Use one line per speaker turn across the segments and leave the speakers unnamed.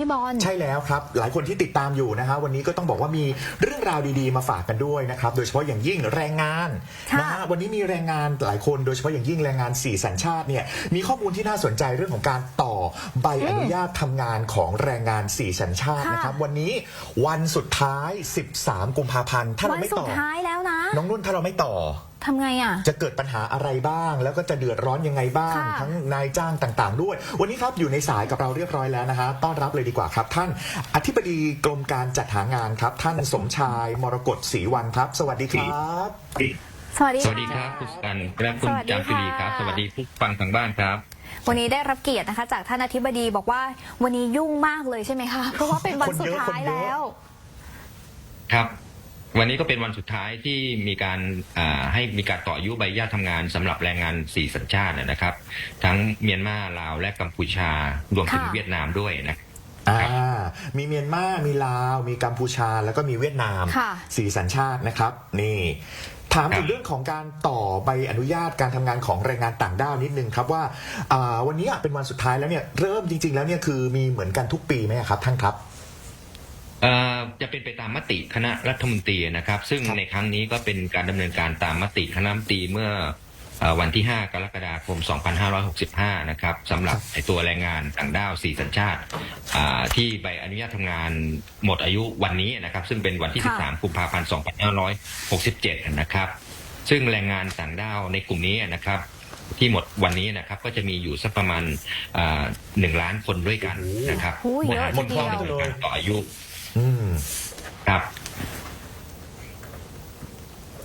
พี่บอล
ใช่แล้วครับ หลายคนที่ติดตามอยู่นะฮะวันนี้ก็ต้องบอกว่ามีเรื่องราวดีๆมาฝากกันด้วยนะครับ โดยเฉพาะอย่างยิ่งแรงงาน
ค่ะ
นะฮะวันนี้มีแรงงานหลายคนโดยเฉพาะอย่างยิ่งแรงงานสี่สัญชาติเนี่ยมีข้อมูลที่น่าสนใจเรื่องของการต่อใบอนุญาตทำงานของแรงงานสี่สัญชาติ
ค่ะ
นะครับ วันนี้วันสุดท้าย 13 กุมภาพันธ์ถ้า
วั
เรา
น
ไม่
สุ
ต่
ด
อ
ท้ายแล้วนะ
น้องนุ่นถ้าเราไม่ต่อ
ทำไงอะ
จะเกิดปัญหาอะไรบ้าง แล้วก็จะเดือดร้อนยังไงบ้าง
ค่ะ
ทั้งนายจ้างต่างๆ ด้วย วันนี้ครับอยู่ในสายกับเราเรียบร้อยแล้วนะฮะต้อนรับเลยดีกว่าครับ ท่านอธิบดีกรมการจัดหางานครับ ท่านสมชายมรกตศรีวันครับ สวัสดีครับ
สวัสดี
สวัสดีครับคุณกันและคุณ
สวัสดี
จามจุลีครับ
ค่ะ
สวัสดีผู้ฟังทางบ้านครับ
วันนี้ได้รับเกียรตินะคะ จากท่านอธิบดีบอกว่าวันนี้ยุ่งมากเลยใช่ไหมคะ เพราะว่าเป็นวันสุดท้ายแล้ว
ครับ วันนี้ก็เป็นวันสุดท้ายที่มีการอ่าให้มีการต่ออายุใบอนุญาตทำงานสำหรับแรงงานสี่สัญชาตินะครับ ทั้งเมียนมาลาวและกัมพูชารวมถึง
ค่ะ
เวียดนามด้วยนะ
อ่ามีเมียนมา มีลาว มีกัมพูชา แล้วก็มีเวียดนาม
ค่ะ
สี่สัญชาตินะครับ นี่ ถามถึงเรื่องของการต่อใบอนุญาตการทำงานของแรงงานต่างด้าวนิดนึงครับว่าอ่าวันนี้เป็นวันสุดท้ายแล้วเนี่ยเริ่มจริง ๆ แล้วเนี่ยคือมีเหมือนกันทุกปีไหมครับท่านครับ
เอ่อ จะเป็นไปตามมติคณะรัฐมนตรีนะครับ ซึ่ง
ครับ
ในครั้งนี้ก็เป็นการดำเนินการตามมติคณะรัฐมนตรีเมื่อเอ่อวันที่ 5 กรกฎาคม 2565 นะครับสำหรับไอตัวแรงงานต่างด้าวสี่สัญชาติอ่าที่ใบอนุญาตทำงานหมดอายุวันนี้นะครับ ซึ่งเป็นวันที่
ค่ะ
13 กุมภาพันธ์ 2567 นะครับ ซึ่งแรงงานต่างด้าวในกลุ่มนี้นะครับ ที่หมดวันนี้นะครับ ก็จะมีอยู่สักประมาณหนึ่งล้านคนด้วยกันนะครับ
โอ้โหเยอะ
หมด
ทีเดียว
ในการต่ออายุ
อืม
ครับ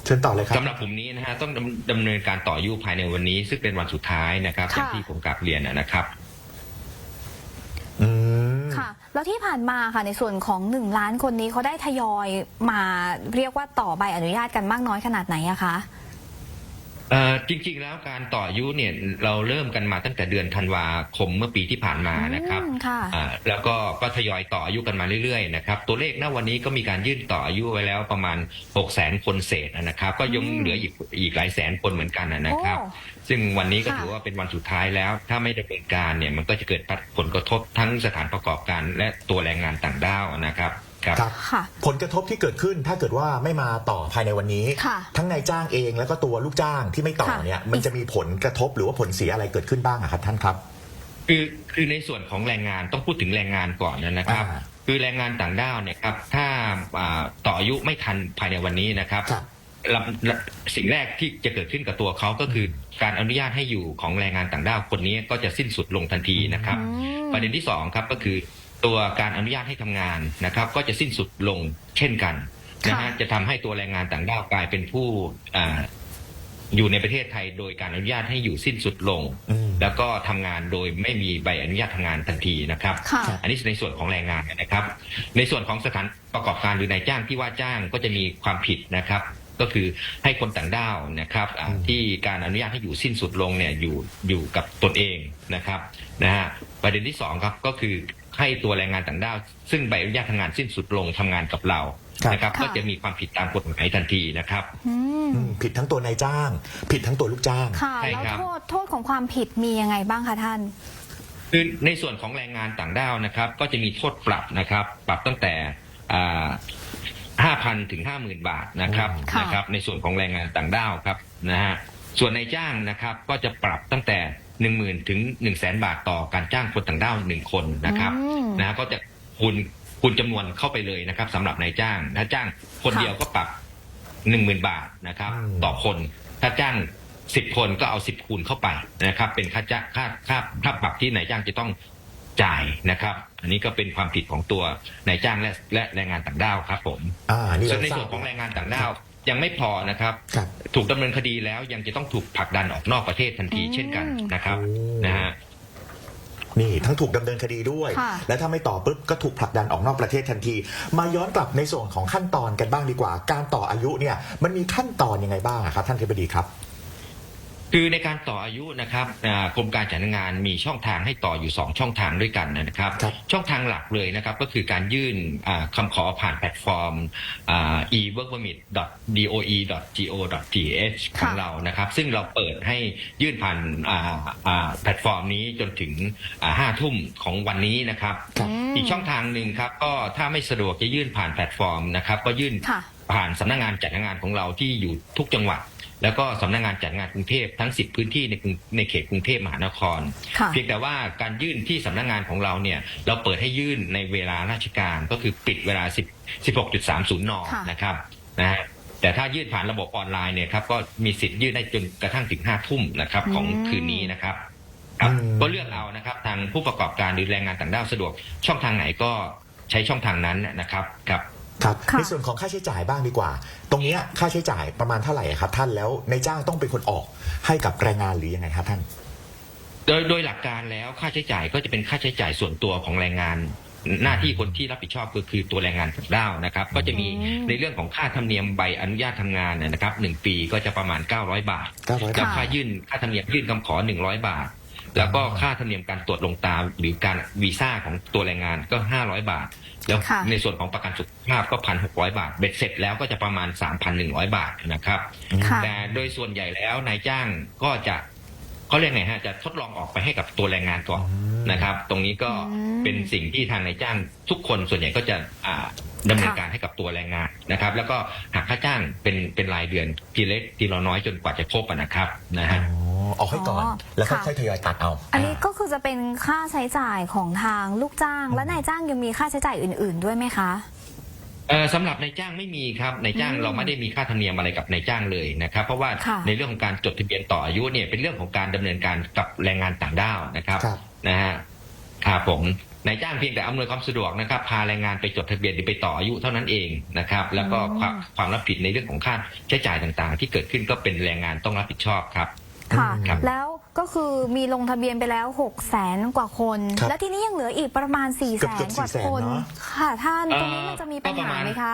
เชิญต่อเลยครับ
สำหรับกลุ่มนี้นะฮะต้องดำดำเนินการต่ออายุภายในวันนี้ ซึ่งเป็นวันสุดท้ายนะครับ
ค่ะ
อย่างที่ผมกลับเรียนนะครับ
อืม
ค่ะ แล้วที่ผ่านมาค่ะในส่วนของหนึ่งล้านคนนี้เขาได้ทยอยมาเรียกว่าต่อใบอนุญาตกันมากน้อยขนาดไหนอะคะ
เอ่อ จริงๆแล้วการต่ออายุเนี่ยเราเริ่มกันมาตั้งแต่เดือนธันวาคมเมื่อปีที่ผ่านมานะครับ
อืมค่ะ
อ่าแล้วก็ก็ทยอยต่ออายุกันมาเรื่อยๆนะครับตัวเลขณวันนี้ก็มีการยื่นต่ออายุไว้แล้วประมาณ6 0 0 0 0 0คนเศษนะครับ ก็ยัง
อืม
เหลืออีกอีกหลายแสนคนเหมือนกันนะครับ
โอ้
ซึ่งวันนี้ก็
ค่ะ
ถือว่าเป็นวันสุดท้ายแล้ว ถ้าไม่ดำเนินการเนี่ยมันก็จะเกิดผลกระทบทั้งสถานประกอบการและตัวแรงงานต่างด้าวนะครับ ครับ
ครับ
ค่ะ
ผลกระทบที่เกิดขึ้นถ้าเกิดว่าไม่มาต่อภายในวันนี้
ค่ะ
ทั้งนายจ้างเองแล้วก็ตัวลูกจ้างที่ไม่ต่อ
ค่ะ
เนี่ยมันจะมีผลกระทบหรือว่าผลเสียอะไรเกิดขึ้นบ้างอะครับท่านครับ
คือคือในส่วนของแรงงานต้องพูดถึงแรงงานก่อนนะครับ
อ่า
คือแรงงานต่างด้าวเนี่ยครับถ้าอ่าต่ออายุไม่ทันภายในวันนี้นะครับ
ครับ
ลำลำสิ่งแรกที่จะเกิดขึ้นกับตัวเขาก็คือการอนุญาตให้อยู่ของแรงงานต่างด้าวคนนี้ก็จะสิ้นสุดลงทันทีนะครับ
อืม
ประเด็นที่สองครับก็คือ ตัวการอนุญาตให้ทำงานนะครับ ก็จะสิ้นสุดลงเช่นกันนะฮะ
ค่ะ
จะทำให้ตัวแรงงานต่างด้าวกลายเป็นผู้อ่าอยู่ในประเทศไทยโดยการอนุญาตให้อยู่สิ้นสุดลง
อืม
แล้วก็ทำงานโดยไม่มีใบอนุญาตทำงานทันทีนะครับ
ค่ะ
อันนี้ในส่วนของแรงงานนะครับ ในส่วนของสถานประกอบการหรือนายจ้างที่ว่าจ้างก็จะมีความผิดนะครับ ก็คือให้คนต่างด้าวนะครับอ่า
อืม
ที่การอนุญาตให้อยู่สิ้นสุดลงเนี่ยอยู่อยู่กับตนเองนะครับนะฮะประเด็นที่สองครับก็คือ ให้ตัวแรงงานต่างด้าวซึ่งใบอนุญาตทำงานสิ้นสุดลงทำงานกับเรา
ครับ
นะครับ
ค่ะ
ก็จะมีความผิดตามกฎหมายทันทีนะครับ
อืม
อืมผิดทั้งตัวนายจ้าง ผิดทั้งตัวลูกจ้าง
ค่ะ
ใช่
แล้ว
ครับ
โทษโทษของความผิดมียังไงบ้างคะท่าน
คือในส่วนของแรงงานต่างด้าวนะครับ ก็จะมีโทษปรับนะครับ ปรับตั้งแต่ห้าพันถึงห้าหมื่นบาทนะครับ
ค่ะ
นะครับ ในส่วนของแรงงานต่างด้าวครับนะฮะส่วนในายจ้างนะครับก็จะปรับตั้งแต่ หนึ่งหมื่นถึงหนึ่งแสนบาทต่อการจ้างคนต่างด้าวหนึ่งคนนะครับ
อืม
นะฮะก็จะคูณคูณจำนวนเข้าไปเลยนะครับสำหรับนายจ้างถ้าจ้างคน
ค่ะ
เดียวก็ปรับหนึ่งหมื่นบาทนะครับ
อืม
ต่อคนถ้าจ้างสิบคนก็เอาสิบคูณเข้าไปนะครับ เป็นค่าจ้างค่าค่าค่าปรับที่นายจ้างจะต้องจ่ายนะครับ อันนี้ก็เป็นความผิดของตัวนายจ้างและและแรงงานต่างด้าวครับผม
อ่านี่
ส่ว
เรา
นใน
ทรา
ส่ว
บ
นของแรงงานต่างด้าว ยังไม่พอนะครับ
ครับ
ถูกดำเนินคดีแล้วยังจะต้องถูกผลักดันออกนอกประเทศทันที
อืม
เช่นกันนะครับ
โอ้
นะฮะ
นี่ทั้งถูกดำเนินคดีด้วย
ค่ะ
และถ้าไม่ต่อปุ๊บก็ถูกผลักดันออกนอกประเทศทันที มาย้อนกลับในส่วนของขั้นตอนกันบ้างดีกว่า การต่ออายุเนี่ยมันมีขั้นตอนยังไงบ้างอะครับท่านเทบดีครับ
คือในการต่ออายุนะครับอ่ากรมการจัดงานมีช่องทางให้ต่ออยู่ 2 ช่องทางด้วยกันนะครับ
ครับ
ช่องทางหลักเลยนะครับก็คือการยื่นอ่าคำขอผ่านแพลตฟอร์ม e-workpermit.doe.go.th ของ
ค่ะ
เรานะครับ ซึ่งเราเปิดให้ยื่นผ่านอ่าอ่าแพลตฟอร์มนี้จนถึงห้าทุ่มของวันนี้นะครับ
ครับ
ม
อีกช่องทางหนึ่งครับก็ถ้าไม่สะดวกจะยื่นผ่านแพลตฟอร์มนะครับ ก็ยื่น
ค่ะ
ผ่านสำนักงานจัดงานของเราที่อยู่ทุกจังหวัด แล้วก็สำนักงานจัดงานกรุงเทพทั้ง 10 พื้นที่ในกรุงในเขตกรุงเทพมหานคร
ค่ะ
เพียงแต่ว่าการยื่นที่สำนักงานของเราเนี่ยเราเปิดให้ยื่นในเวลาราชการก็คือปิดเวลา 10 16.30น
ค่ะ
นะครับนะฮะแต่ถ้ายื่นผ่านระบบออนไลน์เนี่ยครับก็มีสิทธิ์ยื่นได้จนกระทั่งถึง5ทุ่มนะครับของคืนนี้นะครับครับ
อืม
ก็เลือกเอานะครับทางผู้ประกอบการหรือแรงงานต่างด้าวสะดวกช่องทางไหนก็ใช้ช่องทางนั้นนะครับครับ
ครับ
ค่ะ
ในส่วนของค่าใช้จ่ายบ้างดีกว่า ตรงเนี้ยค่าใช้จ่ายประมาณเท่าไหร่ครับท่านแล้วในายจ้างต้องเป็นคนออกให้กับแรงงานหรือยังไงครับท่าน
โดยโดยหลักการแล้วค่าใช้จ่ายก็จะเป็นค่าใช้จ่ายส่วนตัวของแรงงาน หน้าที่คนที่รับผิดชอบก็คือตัวแรงงานต่างด้าวนะครับ ก็จะมี
อืม
ในเรื่องของค่าธรรมเนียมใบอนุญาตทำงานนะครับหนึ่งปีก็จะประมาณ 900 บาท
900
แล้ว
บาท
ค่ายื่นค่าธรรมเนียมยื่นคำขอ 100 บาท แล้วก็ค่าธรรมเนียมการตรวจลงตาหรือการวีซ่าของตัวแรงงานก็ 500 บาท แล้ว
ค่ะ
ในส่วนของประกันสุขภาพก็1,600บาทเบ็ดเสร็จแล้วก็จะประมาณ 3,100 บาทนะครับ
ค่ะ
แต่โดยส่วนใหญ่แล้วนายจ้างก็จะ เขาเรียกไงฮะจะทดลองออกไปให้กับตัวแรงงานก่อน
อืม
นะครับ ตรงนี้ก็
อืม
เป็นสิ่งที่ทางนายจ้างทุกคนส่วนใหญ่ก็จะอ่าดำเนินการให้กับตัวแรงงานนะครับ แล้วก็หักค่าจ้างเป็นเป็นรายเดือนทีเล็กทีละน้อยจนกว่าจะครบอะนะครับนะ
อ๋
ฮะ
อออกให้ก่อน
อ๋อ
แล้ว
ค่ะ
ค่อยๆทยอยตัดเอา
อันนี้ก็คือจะเป็นค่าใช้จ่ายของทางลูกจ้าง และนายจ้างยังมีค่าใช้จ่ายอื่น ๆ ด้วยไหมคะ
เอ่อ สำหรับนายจ้างไม่มีครับนายจ้าง
อืม
เราไม่ได้มีค่าธรรมเนียมอะไรกับนายจ้างเลยนะครับ เพราะว่า
ค่ะ
ในเรื่องของการจดทะเบียนต่ออายุเนี่ยเป็นเรื่องของการดำเนินการกับแรงงานต่างด้าวนะครับ
ครับ
นะฮะครับผมนายจ้างเพียงแต่อำนวยความสะดวกนะครับพาแรงงานไปจดทะเบียนหรือไปต่ออายุเท่านั้นเองนะครับ แล้วก็ความความรับผิดในเรื่องของค่าใช้จ่ายต่างๆ ที่เกิดขึ้นก็เป็นแรงงานต้องรับผิดชอบครับ
ค่ะ
ครับ
แล้ว ก็คือมีลงทะเบียนไปแล้ว6 0แสนกว่าคน
ครับ
และทีนี้ยังเหลืออีกประมาณ4ี่
เกื
แส
อบ
น
ๆ
กว่า
400,000
คน
เนอะ
ค่ะท่านตรงนี้
เอ่อ
มันจะมีปัญ
ก็ประ
หา
มาณ
ไหมคะ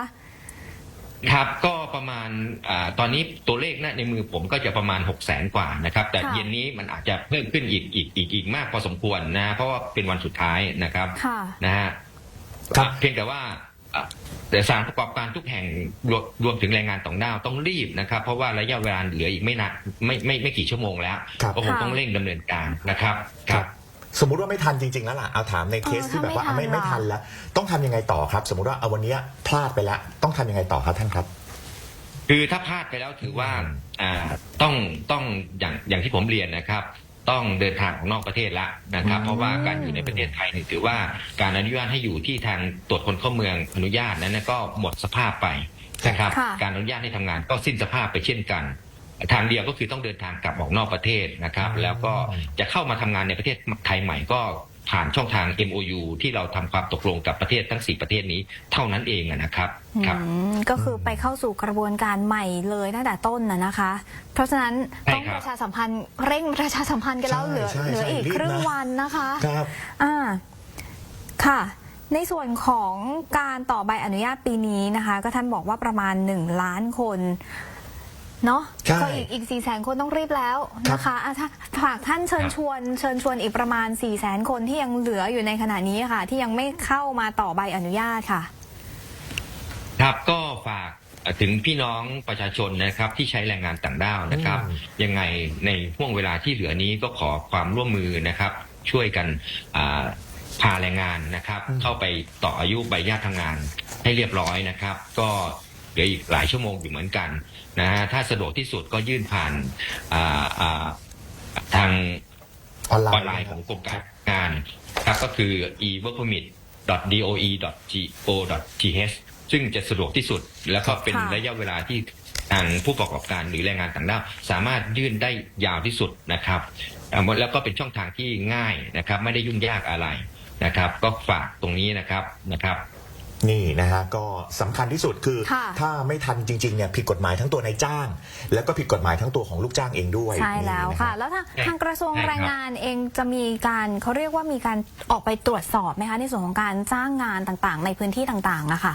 ครับก็ประมาณอาตอนนี้ตัวเลขนะในมือผมก็จะประมาณ6 0แสนกว่านะครับ แต่
ค่ะ
เย็นนี้มันอาจจะเพิ่มขึ้นอีกอีกอีกอีกมากพอสมควรนะ เพราะว่าเป็นวันสุดท้ายนะครับ
ค่ะ
นะฮะ
ครับ
เพียงแต่ว่าอะ แต่สถารประกอบการทุกแห่งรวมรวมถึงแรงงานต่างด้าวต้องรีบนะครับ เพราะว่าระยะเวลาเหลืออีกไม่นานไม่ไม่ไม่กี่ชั่วโมงแล้ว
ครับ
ก็คง
ค่ะ
ต้องเร่งดำเนินการนะครับ
ครับ สมมุติว่าไม่ทันจริง ๆ แล้วล่ะเอาถามในเคส
เออ
ที่แบบว่า
ถ้าไม่
ไม่
ทัน
ไม่ทัน
ล่ะ
แล้ว ต้องทำยังไงต่อครับ สมมุติว่าเอาวันเนี้ยพลาดไปแล้วต้องทำยังไงต่อครับท่านครับ
คือถ้าพลาดไปแล้วถือว่าอ่าต้องต้องอย่างอย่างที่ผมเรียนนะครับ ต้องเดินทางออกนอกประเทศละนะครับ
อืม
เพราะว่าการอยู่ในประเทศไทยนี่ถือว่าการอนุญาตให้อยู่ที่ทางตรวจคนเข้าเมืองอนุญาตนั้นนะก็หมดสภาพไปนะครับ
ค่ะ
การอนุญาตให้ทำงานก็สิ้นสภาพไปเช่นกัน ทางเดียวก็คือต้องเดินทางกลับออกนอกประเทศนะครับ แล้วก็จะเข้ามาทำงานในประเทศไทยใหม่ก็ ผ่านช่องทาง MOU ที่เราทำความตกลงกับประเทศทั้ง 4 ประเทศนี้เท่านั้นเองอะนะครับครับ
อืมก็คือไปเข้าสู่กระบวนการใหม่เลยตั้งแต่ต้นน่ะนะคะ เพราะฉะนั้น
ใช่
ต้อง
ครับ
ประชาสัมพันธ์เร่งประชาสัมพันธ์กันแล้ว
ใช่
เหลือ
ใช่
เหลือ
ใช่
อีก
รีบ
ครึ่ง
นะ
วันนะคะ
ครับ
อ่าค่ะ ในส่วนของการต่อใบอนุญาตปีนี้นะคะ ก็ท่านบอกว่าประมาณ 1 ล้านคน เนาะ
ใช่
ก็อีกอีกสี่แสนคนต้องรีบแล้วนะคะอะถ้าฝากท่านเชิญชวนเชิญชวนอีกประมาณ4ี่แสนคนที่ยังเหลืออยู่ในขณะนี้ค่ะ ที่ยังไม่เข้ามาต่อใบอนุญาตค่ะ
ครับก็ฝากถึงพี่น้องประชาชนนะครับที่ใช้แรงงานต่างด้าวนะครับ
อืม
ยังไงในห่วงเวลาที่เหลือนี้ก็ขอความร่วมมือนะครับ ช่วยกันอ่าพาแรงงานนะครับ เข้าไปต่ออายุใบญาตทำงานให้เรียบร้อยนะครับ ก็ เหลืออีกหลายชั่วโมงอยู่เหมือนกันนะฮะถ้าสะดวกที่สุดก็ยื่นผ่านอ่าอ่าทาง
ออนไล
อ
น์
อนไลน์ของกรมการงานครับก็คือ e-workpermit.doe.go.th ซึ่งจะสะดวกที่สุดแล้วก็เป็น
ค่ะ
ระยะเวลาที่ทางผู้ประกอบการหรือแรงงานต่างด้าวสามารถยื่นได้ยาวที่สุดนะครับเอ่อแล้วก็เป็นช่องทางที่ง่ายนะครับ ไม่ได้ยุ่งยากอะไรนะครับ ก็ฝากตรงนี้นะครับนะครับ
นี่นะฮะก็สำคัญที่สุดคือ
ค่ะ
ถ้าไม่ทันจริงๆเนี่ยผิดกฎหมายทั้งตัวนายจ้าง แล้วก็ผิดกฎหมายทั้งตัวของลูกจ้างเองด้วย
ใช่แล้ว
นี่น
ค่ะ
รับ
แล้วทาง
ใช่
ทางกระทรวง
ใช่ครับ
แรงงานเองจะมีการเขาเรียกว่ามีการออกไปตรวจสอบไหมคะในส่วนของการจ้างงานต่างๆ ในพื้นที่ต่างๆนะคะ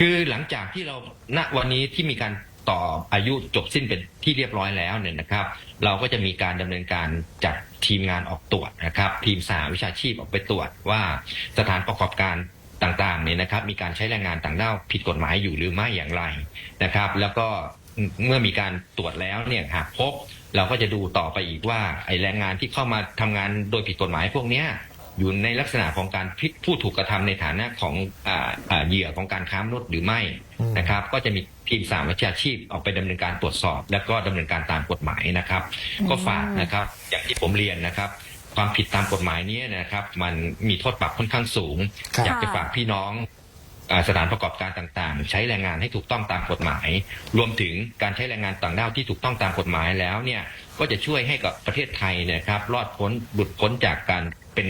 คือหลังจากที่เราณวันนี้ที่มีการต่ออายุจบสิ้นเป็นที่เรียบร้อยแล้วเนี่ยนะครับ เราก็จะมีการดำเนินการจัดทีมงานออกตรวจนะครับ ทีมสหวิชาชีพออกไปตรวจว่าสถานประกอบการ ต่างๆเนี่ยนะครับ มีการใช้แรงงานต่างด้าวผิดกฎหมายอยู่หรือไม่อย่างไรนะครับ แล้วก็เมื่อมีการตรวจแล้วเนี่ยหากพบ เราก็จะดูต่อไปอีกว่าไอ้แรงงานที่เข้ามาทำงานโดยผิดกฎหมายพวกเนี้ยอยู่ในลักษณะของการพิผู้ถูกกระทำในฐานะของอ่าอ่าเหยื่อของการค้ามนุษย์หรือไม่
อืม
นะครับ ก็จะมีทีมสามวิชาชีพออกไปดำเนินการตรวจสอบ แล้วก็ดำเนินการตามกฎหมายนะครับ ก็ฝากนะครับ อย่างที่ผมเรียนนะครับ ความผิดตามกฎหมายนี้นะครับ มันมีโทษปรับค่อนข้างสูง
ครับ
อยากจะฝากพี่น้องอ่าสถานประกอบการต่างๆ ใช้แรงงานให้ถูกต้องตามกฎหมาย รวมถึงการใช้แรงงานต่างด้าวที่ถูกต้องตามกฎหมายแล้วเนี่ยก็จะช่วยให้กับประเทศไทยเนยครับ รอดพ้นหลุดพ้นจากการ เป็น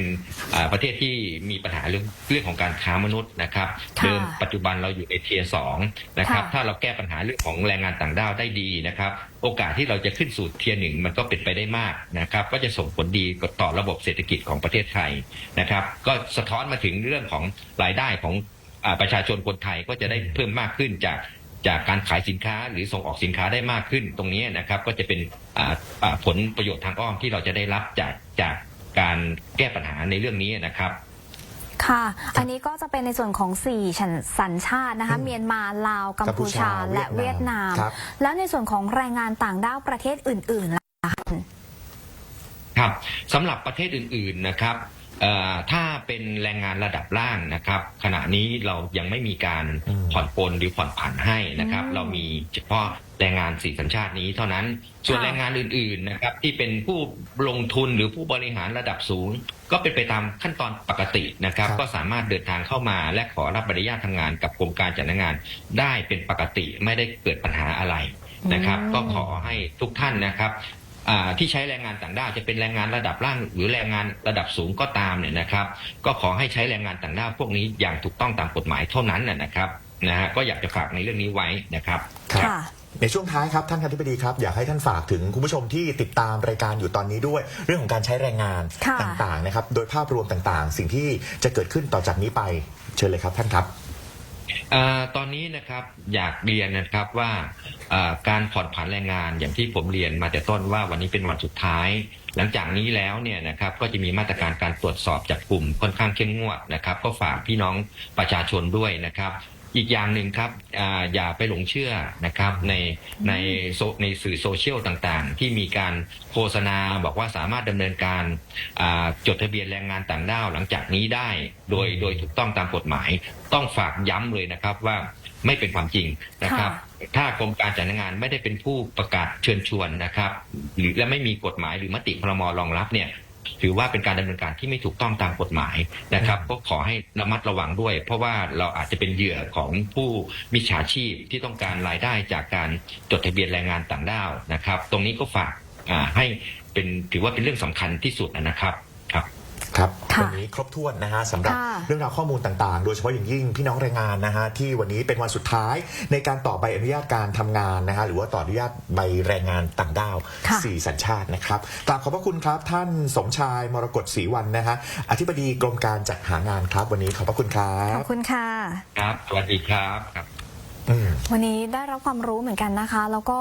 อ่าประเทศที่มีปัญหาเรื่องเรื่องของการค้ามนุษย์นะครับ
ค่ะ
เดิมปัจจุบันเราอยู่ในเทียสองนะครับ
ค่ะ
ถ้าเราแก้ปัญหาเรื่องของแรงงานต่างด้าวได้ดีนะครับ โอกาสที่เราจะขึ้นสู่เทียหนึ่งมันก็เป็นไปได้มากนะครับ ก็จะส่งผลดีต่อระบบเศรษฐกิจของประเทศไทยนะครับ ก็สะท้อนมาถึงเรื่องของรายได้ของอาประชาชนคนไทยก็จะได้เพิ่มมากขึ้นจากจากการขายสินค้าหรือส่งออกสินค้าได้มากขึ้นตรงนี้นะครับ ก็จะเป็นอ่าอ่าผลประโยชน์ทางอ้อมที่เราจะได้รับจากจาก การแก้ปัญหาในเรื่องนี้นะครับ
ค่ะ อันนี้ก็จะเป็นในส่วนของ 4 สัญสัญชาตินะคะ
อืม
เมียนมา ลาว กัมพูชา
กัมพูชา
และ
เวี
เวี
ย
ย
ดนาน
ดามม
ครับ
แล้วในส่วนของแรงงานต่างด้าวประเทศอื่นๆล่ะคะ
ครับสำหรับประเทศอื่นๆนะครับเอ่อ ถ้าเป็นแรงงานระดับล่างนะครับ ขณะนี้เรายังไม่มีการ
อืม
ผ่อนปลนหรือผ่อนผันให้นะครับ
อืม
เรามีเฉพาะแรงงานสี่สัญชาตินี้เท่านั้น ส่วน
ค่ะ
แรงงานอื่นๆนะครับ ที่เป็นผู้ลงทุนหรือผู้บริหารระดับสูง ก็เป็นไปตามขั้นตอนปกตินะครับ
ครับ
ก็สามารถเดินทางเข้ามาและขอรับใบอนุญาตทำงานกับกรมการจัดหางาน ได้เป็นปกติไม่ได้เกิดปัญหาอะไรนะครับ
อืม
ก็ขอให้ทุกท่านนะครับอ่า ที่ใช้แรงงานต่างด้าวจะเป็นแรงงานระดับล่าง หรือแรงงานระดับสูงก็ตามเนี่ยนะครับ ก็ขอให้ใช้แรงงานต่างด้าวพวกนี้อย่างถูกต้องตามกฎหมายเท่านั้นนะนะครับนะฮะก็อยากจะฝากในเรื่องนี้ไว้นะครับ
ครับ
ค่ะ
ในช่วงท้ายครับท่านคธิบดีครับ อยากให้ท่านฝากถึงคุณผู้ชมที่ติดตามรายการอยู่ตอนนี้ด้วย เรื่องของการใช้แรงงาน
ค่ะ
ต่างๆนะครับ โดยภาพรวมต่างๆ สิ่งที่จะเกิดขึ้นต่อจากนี้ไปเชิญเลยครับท่านครับ
อตอนนี้นะครับอยากเรียนนะครับว่าอ่าการผ่อนผันแรงงานอย่างที่ผมเรียนมาแต่ต้นว่าวันนี้เป็นวันสุดท้าย หลังจากนี้แล้วเนี่ยนะครับก็จะมีมาตรการการตรวจสอบจากกลุ่มค่อนข้างเข้มงวดนะครับ ก็ฝากพี่น้องประชาชนด้วยนะครับ อีกอย่างหนึ่งครับอาอย่าไปหลงเชื่อนะครับในในโซในสื่อโซเชียลต่างๆ ที่มีการโฆษณาบอกว่าสามารถดำเนินการอ่าจดทะเบียนแรงงานต่างด้าวหลังจากนี้ได้ โดยโดยถูกต้องตามกฎหมาย ต้องฝากย้ำเลยนะครับว่าไม่เป็นความจริงนะครับ ถ้ากรมการจัดหางานไม่ได้เป็นผู้ประกาศเชิญชวนนะครับ หรือและไม่มีกฎหมายหรือมติพรมรองรับเนี่ย ถือว่าเป็นการดำเนินการที่ไม่ถูกต้องตามกฎหมายนะครับ ก็ขอให้ระมัดระวังด้วย เพราะว่าเราอาจจะเป็นเหยื่อของผู้มิจฉาชีพที่ต้องการรายได้จากการจดทะเบียนแรงงานต่างด้าวนะครับ ตรงนี้ก็ฝากอ่าให้เป็นถือว่าเป็นเรื่องสำคัญที่สุดนะครับ ครับ
ครับ
ค่ะ
วันนี้ครบถ้วนนะฮะสำหรับ
ค่ะ
เรื่องราวข้อมูลต่างๆ โดยเฉพาะอย่างยิ่งพี่น้องแรงงานนะฮะที่วันนี้เป็นวันสุดท้ายในการต่อใบอนุญาตการทำงานนะฮะหรือว่าต่ออนุญาตใบแรงงานต่างด้าว
ค่ะ
สี่สัญชาตินะครับกราบขอบพระคุณครับท่านสมชายมรกตศรีวันนะฮะอธิบดีกรมการจัดหางานครับ วันนี้ขอบพระคุณครั
ข
บ
อบคุณค่ะ
ครับสวัสดีครับครับ
อืม
วันนี้ได้รับความรู้เหมือนกันนะคะ แล้วก็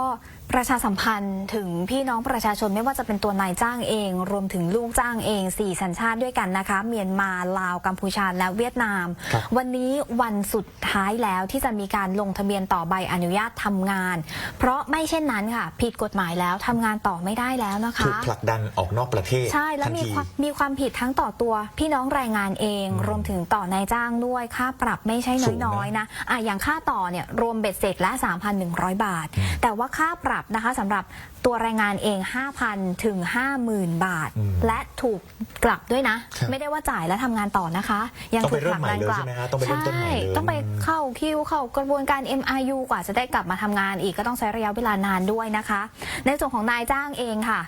ประชาสัมพันธ์ถึงพี่น้องประชาชนไม่ว่าจะเป็นตัวนายจ้างเอง รวมถึงลูกจ้างเองสี่สัญชาติด้วยกันนะคะ เมียนมาลาวกัมพูชาและเวียดนาม
ครับ
วันนี้วันสุดท้ายแล้วที่จะมีการลงทะเบียนต่อใบอนุญาตทำงาน เพราะไม่เช่นนั้นค่ะ ผิดกฎหมายแล้วทำงานต่อไม่ได้แล้วนะคะ
ถูกผลักดันออกนอกประเทศ
ใช่แล้ว
ทัน
มี
ที
ความมีความผิดทั้งต่อตัว พี่น้องแรงงานเอง
อืม
รวมถึงต่อนายจ้างด้วยค่าปรับไม่ใช่
สูงนะ
น้อยๆนะอะอย่างค่าต่อเนี่ยรวมเบ็ดเสร็จละ 3,100 บาท แต่ว่าค่าปรับนะคะสำหรับตัวแรงงานเอง 5,000 ถึง 50,000 บาท
อืม
และถูกกลับด้วยนะ
ครับ
ไม่ได้ว่าจ่ายแล้วทำงานต่อนะคะ ยัง
ต้อง
ถู
ไป
ก
เริ่
ผลั
ม
ก
ใหม่
ดัน
เลย
กลั
ใช่
บ
ไหมฮะต้องไปเริ่มต้นใหม่เลย
ต้องไปเข้าคิวเข้ากระบวนการ MRU กว่าจะได้กลับมาทำงานอีกก็ต้องใช้ระยะเวลานานด้วยนะคะ ในส่วนของนายจ้างเองค่ะ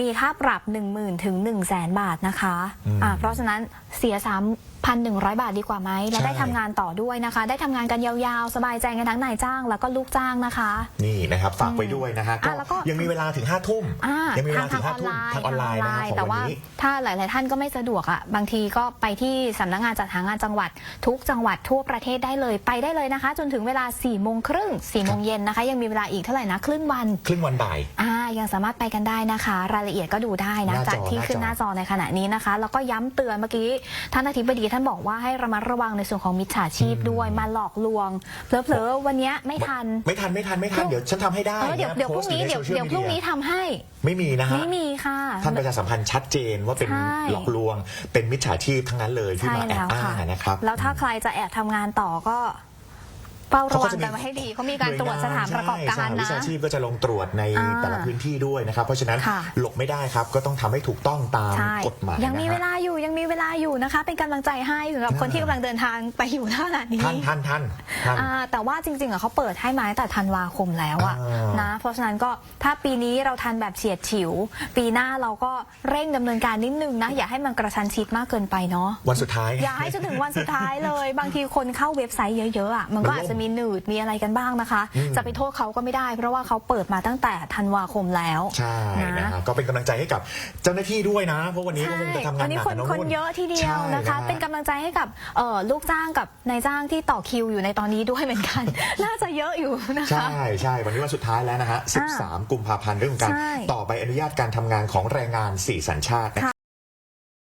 มีค่าปรับ 1 0,000 ถึง 1 0 0 0 0แบาทนะคะ
อืม
อ่าเพราะฉะนั้นเสียสาม พันหนึ่งร้อยบาทดีกว่าไหมและ
ใช่
ได้ทำงานต่อด้วยนะคะ ได้ทำงานกันยาวๆ สบายใจกันทั้งนายจ้าง แล้วก็ลูกจ้างนะคะ
นี่นะครับ ฝากไว้ด้วยนะฮะ
อะแล้วก็
ยังมีเวลาถึง5้าทุ่ม
อ่า
ยังมีเว
ทาง
ลาถึ
ทาง
ง
อ
ห้า
อน
ทุ่
ไล
ม
น์
ทางออนไลน์นะครับของ
แต่
วัน
ว่า
นี้
ถ้าหลาย ๆ ท่านก็ไม่สะดวกอะบางทีก็ไปที่สำนักงานจัดหางานจังหวัด ทุกจังหวัดทั่วประเทศได้เลยไปได้เลยนะคะ จนถึงเวลา4ี่โมงครึ่งสี่โมงเย็นนะคะ ยังมีเวลาอีกเท่าไหร่นะครึ่งวัน
ครึ่งวันบ่าย
อ่ายังสามารถไปกันได้นะคะ รายละเอียดก็ดูได้นะ
หน้าจอ
จากที่ขึ้นหน้าจอในขณะนี้นะคะ แล้วก็ย้ำเตือนเมื่อกี้ท่านอธิบดีท่านบอกว่าให้ระมัดระวังในส่วนของมิจฉาชีพด้วยมาหลอกลวงเผลอๆวันเนี้ยไม่ทัน
ไม่ทันไม่ทันไม่ทันเดี๋ยวฉันทำให้ได้
เออเดี๋ยว
นะ
เดี๋ยวพรุ่งนี้
โพสต์
เดี๋ยว
ใโซชี
เดี๋ยวพรุ่งนี้
มีดี
ทำให้
ไม่มีนะฮะ
ไม่มีค่ะ
ท่านประชาสัมพันธ์ชัดเจนว่าเป็น
ใช่
หลอกลวง เป็นมิจฉาชีพทั้งนั้นเลยที่
ใช่
มาแอบ
แล้ว
อ้า
ค่ะ
งนะครับ
แล้วถ้าใครจะแอบทำงานต่อก็ เฝ้าระวัง
เขาก็จะมี
กันไว้ให้ดีเขามีการตรวจสถานประกอบการ
ใช่สหวิ
นะ
ชาชีพก็จะลงตรวจใน
อ่า
แต่ละพื้นที่ด้วยนะครับ เพราะฉะนั้น
ค่ะ
หลบไม่ได้ครับ ก็ต้องทำให้ถูกต้องตาม
ใช่
กฎหมาย
ยังมี
นะ
เว
ฮะ
ลาอยู่ยังมีเวลาอยู่นะคะ เป็นกำลังใจให้สำหรับ
อ่า
คนที่กำลังเดินทางไปอยู่ขนาดนี้
ท่านท่านท่านท่าน
อ่าแต่ว่าจริงๆอะเขาเปิดให้มาตั้งแต่ธันวาคมแล้วอะ
อ่าน
นะ เพราะฉะนั้นก็ถ้าปีนี้เราทันแบบเฉียดฉิว ปีหน้าเราก็เร่งดำเนินการนิดนึงนะ อย่าให้มันกระชันชิดมากเกินไปเนาะ
วันสุดท้าย
อย่าให้จนถึงวันสุดท้ายเลย บางทีคนเข้าเว็บไซต์เยอะๆอะมันก็
มันล่ม
อาจจะมีหนืดมีอะไรกันบ้างนะคะ
อืม
จะไปโทษเขาก็ไม่ได้ เพราะว่าเขาเปิดมาตั้งแต่ธันวาคมแล้ว
ใช่นะฮะก็เป็นกำลังใจให้กับเจ้าหน้าที่ด้วยนะ เพราะวันนี้ก็คงจะทำงาน
วัน
ห
นี้
นัก
คน
กับน้อง
คน
นุ่น
เยอะทีเดียว
ใช่
นะคะ
ฮ
เป็นกำลังใจให้กับเอ่อลูกจ้างกับนายจ้างที่ต่อคิวอยู่ในตอนนี้ด้วยเหมือนกัน น่าจะเยอะอยู่นะคะ
ใช่ใช่วันนี้วันสุดท้ายแล้วนะฮะ 13 กุมภาพันธ์เรื่องของการ
ใช่
ต่อใบอนุญาตการทำงานของแรงงาน 4 สัญชาตินะ